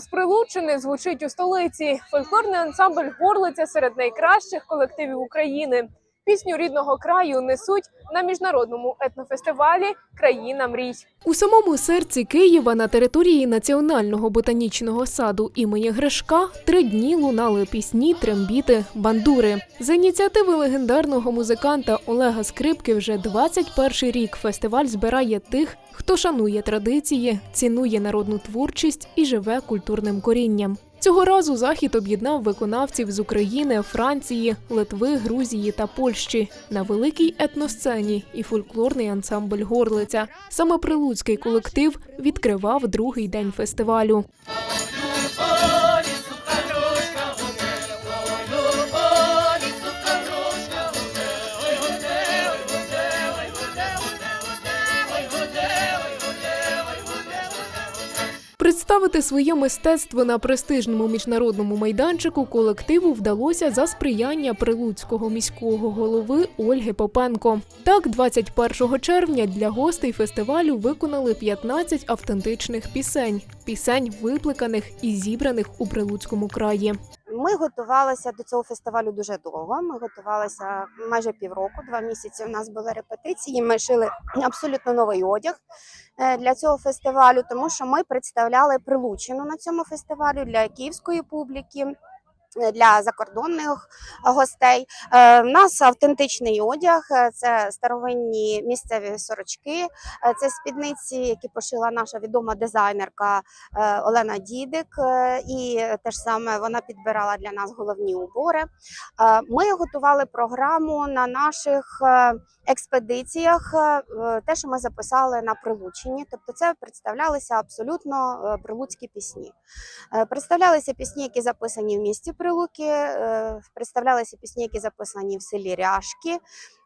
Голос Прилучини звучить у столиці. Фольклорний ансамбль Горлиця серед найкращих колективів України. Пісню рідного краю несуть на міжнародному етнофестивалі Країна мрій. У самому серці Києва на території Національного ботанічного саду імені Гришка три дні лунали пісні, трембіти, бандури. За ініціативи легендарного музиканта Олега Скрипки вже 21 рік фестиваль збирає тих, хто шанує традиції, цінує народну творчість і живе культурним корінням. Цього разу захід об'єднав виконавців з України, Франції, Литви, Грузії та Польщі на великій етносцені і фольклорний ансамбль Горлиця. Саме прилуцький колектив відкривав другий день фестивалю. Представити своє мистецтво на престижному міжнародному майданчику колективу вдалося за сприяння прилуцького міського голови Ольги Попенко. Так, 21 червня для гостей фестивалю виконали 15 автентичних пісень, пісень випликаних і зібраних у Прилуцькому краї. Ми готувалися до цього фестивалю дуже довго. Ми готувалися майже півроку, два місяці. У нас були репетиції. Ми шили абсолютно новий одяг для цього фестивалю, тому що ми представляли Прилучину на цьому фестивалю для київської публіки. Е, Для закордонних гостей Е, в нас автентичний одяг, е, це старовинні місцеві сорочки, е, це спідниці, які пошила наша відома дизайнерка е, Олена Дідик, е, і те ж саме вона підбирала для нас головні убори. Е, Ми готували програму на наших е, експедиціях, е, те, що ми записали на Прилучині. Тобто, це представлялися абсолютно е, прилуцькі пісні. Е, Представлялися пісні, які записані в місті Прилуки, е, представлялися пісні, які записані в селі Ряшки.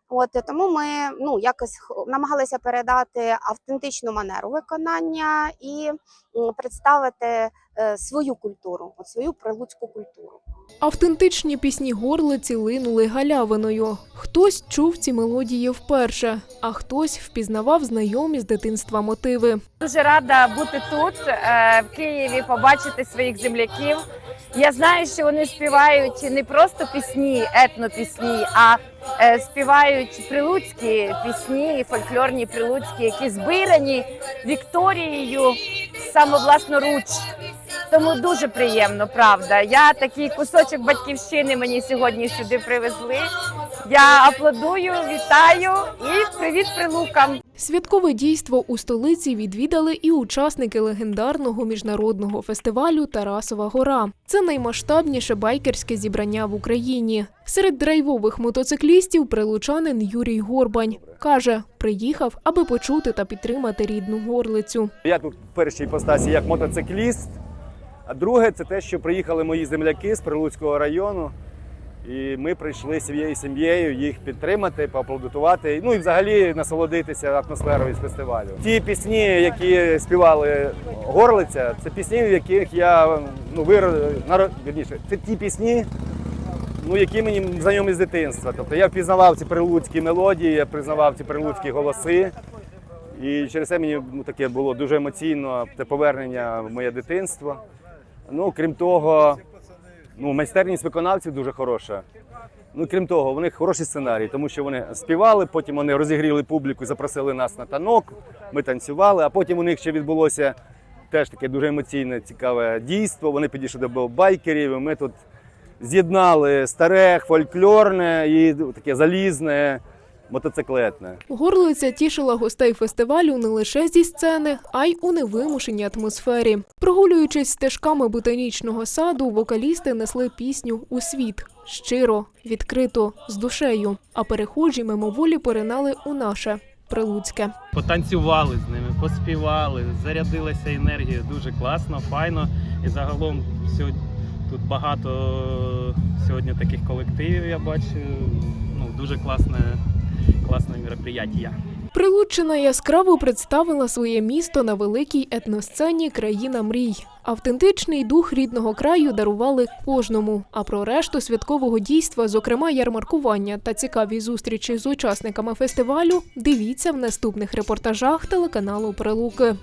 От тому ми ну якось х- намагалися передати автентичну манеру виконання і представити е, свою культуру, от свою прилуцьку культуру. Автентичні пісні горлиці линули галявиною. Хтось чув ці мелодії вперше, а хтось впізнавав знайомі з дитинства мотиви. Дуже рада бути тут, е, в Києві, побачити своїх земляків. Я знаю, що вони співають не просто пісні, етнопісні, а е, співають прилуцькі пісні, фольклорні прилуцькі, які збирані Вікторією саме власноруч. Тому дуже приємно, правда. Я такий кусочок батьківщини мені сьогодні сюди привезли. Я аплодую, вітаю і привіт прилукам. Святкове дійство у столиці відвідали і учасники легендарного міжнародного фестивалю Тарасова гора. Це наймасштабніше байкерське зібрання в Україні. Серед драйвових мотоциклістів прилучанин Юрій Горбань каже, приїхав, аби почути та підтримати рідну горлицю. Я тут в першій іпостасі як мотоцикліст, а друге це те, що приїхали мої земляки з Прилуцького району. І ми прийшли всією сім'єю їх підтримати, поаплодувати, ну і взагалі насолодитися атмосферою з фестивалю. Ті пісні, які співали Горлиця, це пісні, в яких я ну вир... наро- вірніше, це ті пісні, ну які мені знайомі з дитинства. Тобто я впізнавав ці прилуцькі мелодії, я впізнавав ці прилуцькі голоси. І через це мені ну, таке було дуже емоційно те повернення в моє дитинство. Ну, крім того, ну, майстерність виконавців дуже хороша. Ну, крім того, у них хороший сценарій, тому що вони співали, потім вони розігріли публіку, запросили нас на танок, ми танцювали, а потім у них ще відбулося теж таке дуже емоційне, цікаве дійство. Вони підійшли до байкерів, і ми тут з'єднали старе, фольклорне і таке залізне, мотоциклетне. Горлиця тішила гостей фестивалю не лише зі сцени, а й у невимушеній атмосфері. Прогулюючись стежками ботанічного саду, вокалісти несли пісню у світ щиро, відкрито, з душею. А перехожі мимоволі поринали у наше прилуцьке. потанцювали з ними, поспівали, зарядилася енергією. Дуже класно, файно. І загалом сьогодні тут багато сьогодні таких колективів. Я бачу. Ну дуже класне, класне мероприятие. Прилуччина яскраво представила своє місто на великій етносцені Країна мрій. Автентичний дух рідного краю дарували кожному. А про решту святкового дійства, зокрема ярмаркування та цікаві зустрічі з учасниками фестивалю, дивіться в наступних репортажах телеканалу Прилуки.